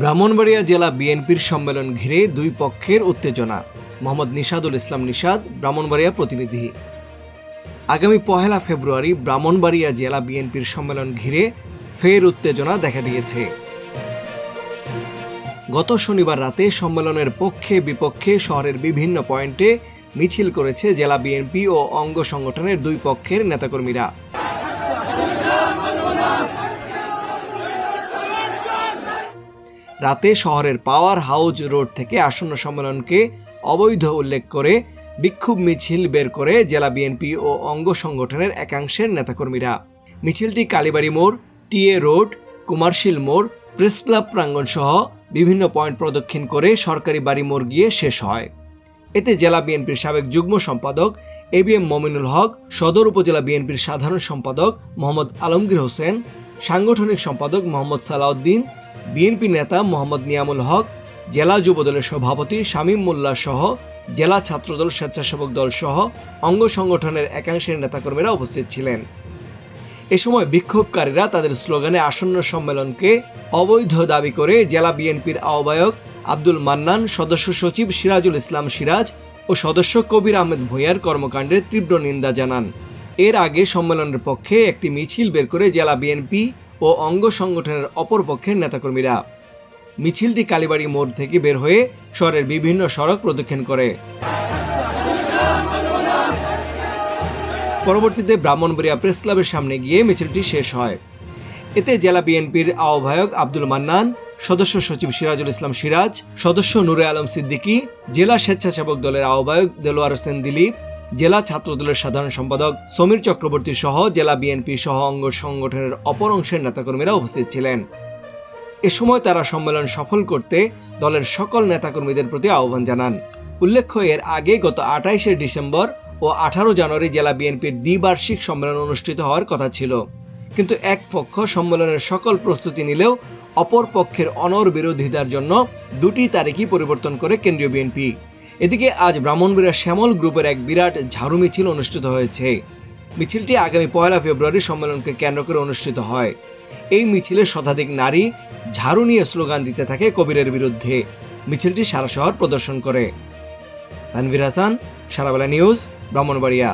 ব্রাহ্মণবাড়িয়া জেলা বিএনপির সম্মেলন ঘিরে দুই পক্ষের উত্তেজনা। মোহাম্মদ নিশাদুল ইসলাম নিশাদ, ব্রাহ্মণবাড়িয়া প্রতিনিধি। আগামী পহেলা ফেব্রুয়ারি ব্রাহ্মণবাড়িয়া জেলা বিএনপির সম্মেলন ঘিরে ফের উত্তেজনা দেখা দিয়েছে। গত শনিবার রাতে সম্মেলনের পক্ষে বিপক্ষে শহরের বিভিন্ন পয়েন্টে মিছিল করেছে জেলা বিএনপি ও অঙ্গ সংগঠনের দুই পক্ষের নেতাকর্মীরা। রাতে শহরের পাওয়ার হাউস রোড থেকে আসন্ন সম্মেলনকে অবৈধ উল্লেখ করে বিক্ষোভ মিছিল বের করে জেলা বিএনপি ও অঙ্গ সংগঠনের একাংশের নেতাকর্মীরা। মিছিলটি কালীবাড়ি মোড়, টিএ রোড, কুমারশীল মোড় প্রেস ক্লাব প্রাঙ্গণ সহ বিভিন্ন পয়েন্ট প্রদক্ষিণ করে সরকারি বাড়ি মোড় গিয়ে শেষ হয়। এতে জেলা বিএনপির সাবেক যুগ্ম সম্পাদক A B M Mominul Haque, সদর উপজেলা বিএনপির সাধারণ সম্পাদক মোহাম্মদ আলমগীর হোসেন সাংগঠনিক সম্পাদক মোহাম্মদ সালাউদ্দিন, বিএনপি নেতা মোহাম্মদ নিয়ামুল হক, জেলা যুবদলের সভাপতি শামীম মোল্লা সহ জেলা ছাত্রদল স্বেচ্ছাসেবক দল সহ অঙ্গ সংগঠনের একাংশের নেতাকর্মীরা উপস্থিত ছিলেন। এ সময় বিক্ষোভকারীরা তাদের স্লোগানে আসন্ন সম্মেলনকে অবৈধ দাবি করে জেলা বিএনপির আহ্বায়ক আব্দুল মান্নান, সদস্য সচিব সিরাজুল ইসলাম সিরাজ ও সদস্য কবির আহমেদ ভূঁইয়ার কর্মকাণ্ডের তীব্র নিন্দা জানান। এর আগে সম্মেলনের পক্ষে একটি মিছিল বের করে জেলা বিএনপি ও অঙ্গ সংগঠনের অপর পক্ষের নেতাকর্মীরা। মিছিলটি কালীবাড়ি মোড় থেকে বের হয়ে শহরের বিভিন্ন সড়ক প্রদক্ষিণ করে। পরবর্তীতে ব্রাহ্মণবাড়িয়া প্রেস ক্লাবের সামনে গিয়ে মিছিলটি শেষ হয়। এতে জেলা বিএনপির আহ্বায়ক আব্দুল মান্নান, সদস্য সচিব সিরাজুল ইসলাম সিরাজ, সদস্য নুরে আলম সিদ্দিকী, জেলা স্বেচ্ছাসেবক দলের আহ্বায়ক দেলোয়ার হোসেন দিলীপ জেলা ছাত্রদলের সাধারণ সম্পাদক সমীর চক্রবর্তী সহ জেলা বিএনপি সহ অঙ্গ সংগঠনের অপর অংশের নেতাকর্মীরা উপস্থিত ছিলেন। এ সময় তারা সম্মেলন সফল করতে দলের সকল নেতাকর্মীদের প্রতি আহ্বান জানান। উল্লেখ্য, এর আগে গত আঠাইশে ডিসেম্বর ও আঠারো জানুয়ারি জেলা বিএনপির দ্বিবার্ষিক সম্মেলন অনুষ্ঠিত হওয়ার কথা ছিল। কিন্তু এক পক্ষ সম্মেলনের সকল প্রস্তুতি নিলেও অপর পক্ষের অনর বিরোধিতার জন্য দুটি তারিখই পরিবর্তন করে কেন্দ্রীয় বিএনপি। এদিকে আজ ব্রাহ্মণবাড়িয়া শ্যামল গ্রুপের এক বিরাট ঝাড়ু মিছিল অনুষ্ঠিত হয়েছে। মিছিলটি আগামী পয়লা ফেব্রুয়ারি সম্মেলনকে কেন্দ্র করে অনুষ্ঠিত হয়। এই মিছিলে শতাধিক নারী ঝাড়ু নিয়ে স্লোগান দিতে থাকে কবিরের বিরুদ্ধে। মিছিলটি সারা শহর প্রদর্শন করে। তানভীর হাসান, সারাবেলা নিউজ, ব্রাহ্মণবাড়িয়া।